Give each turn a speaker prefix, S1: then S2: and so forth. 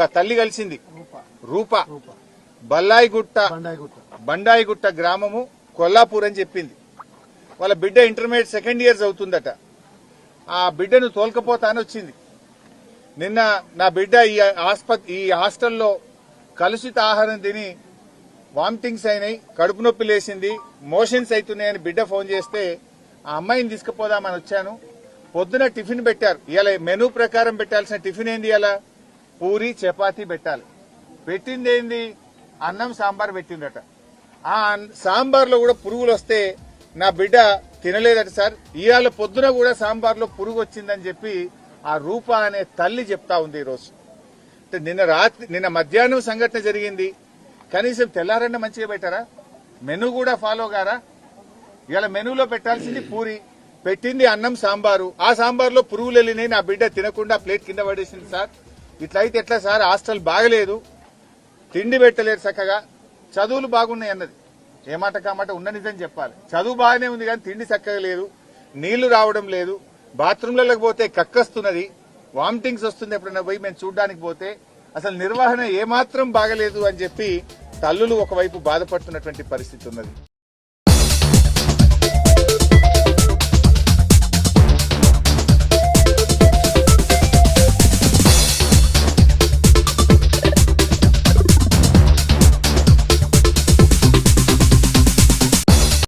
S1: ఒక తల్లి కలిసింది. రూప. బల్లాయిగుట్ట
S2: బండాయిగుట్ట.
S1: బండాయిగుట్ట గ్రామము కొల్లాపూర్ అని చెప్పింది. వాళ్ళ బిడ్డ ఇంటర్మీడియట్ సెకండ్ ఇయర్స్ అవుతుందట. ఆ బిడ్డను తోలుకపోతానని వచ్చింది. నిన్న నా బిడ్డ ఈ ఆస్పత్రి ఈ హాస్టల్లో కలుషిత ఆహారం తిని వామిటింగ్స్ అయినాయి కడుపు నొప్పి లేసింది మోషన్స్ అవుతున్నాయని బిడ్డ ఫోన్ చేస్తే ఆ అమ్మాయిని తీసుకుపోదామని వచ్చాను. పొద్దున టిఫిన్ పెట్టారు. ఇలా మెనూ ప్రకారం పెట్టాల్సిన టిఫిన్ ఏంది ఇలా పూరి చపాతీ పెట్టాలి. పెట్టింది ఏంది అన్నం సాంబార్ పెట్టిందట. ఆ సాంబార్లో కూడా పురుగులు వస్తే నా బిడ్డ తినలేదట సార్. ఇవాళ పొద్దున కూడా సాంబార్లో పురుగు వచ్చిందని చెప్పి ఆ రూప అనే తల్లి చెప్తా ఉంది ఈరోజు. అంటే నిన్న రాత్రి నిన్న మధ్యాహ్నం సంఘటన జరిగింది. కనీసం తెల్లారన్న మంచిగా పెట్టారా? మెను కూడా ఫాలో గారా ఇవాళ మెనూలో పెట్టాల్సింది పూరి. పెట్టింది అన్నం సాంబారు. ఆ సాంబార్లో పురుగులు వెళ్ళినాయి. నా బిడ్డ తినకుండా ప్లేట్ కింద పడేసింది సార్. ఇట్లయితే ఎట్లా సార్? హాస్టల్ బాగలేదు. తిండి పెట్టలేరు చక్కగా. చదువులు బాగున్నాయి అన్నది. ఏ మాట కామాట ఉన్న నిజం చెప్పాలి. చదువు బాగానే ఉంది కానీ తిండి చక్కగా లేదు. నీళ్ళు రావడం లేదు. బాత్రూంలలోకి పోతే కక్కస్తున్నది. వామిటింగ్స్ వస్తుంది ఎప్పుడైనా పోయి మేము చూడడానికి పోతే. అసలు నిర్వహణ ఏమాత్రం బాగలేదు అని చెప్పి తల్లులు ఒకవైపు బాధపడుతున్నటువంటి పరిస్థితి ఉన్నది.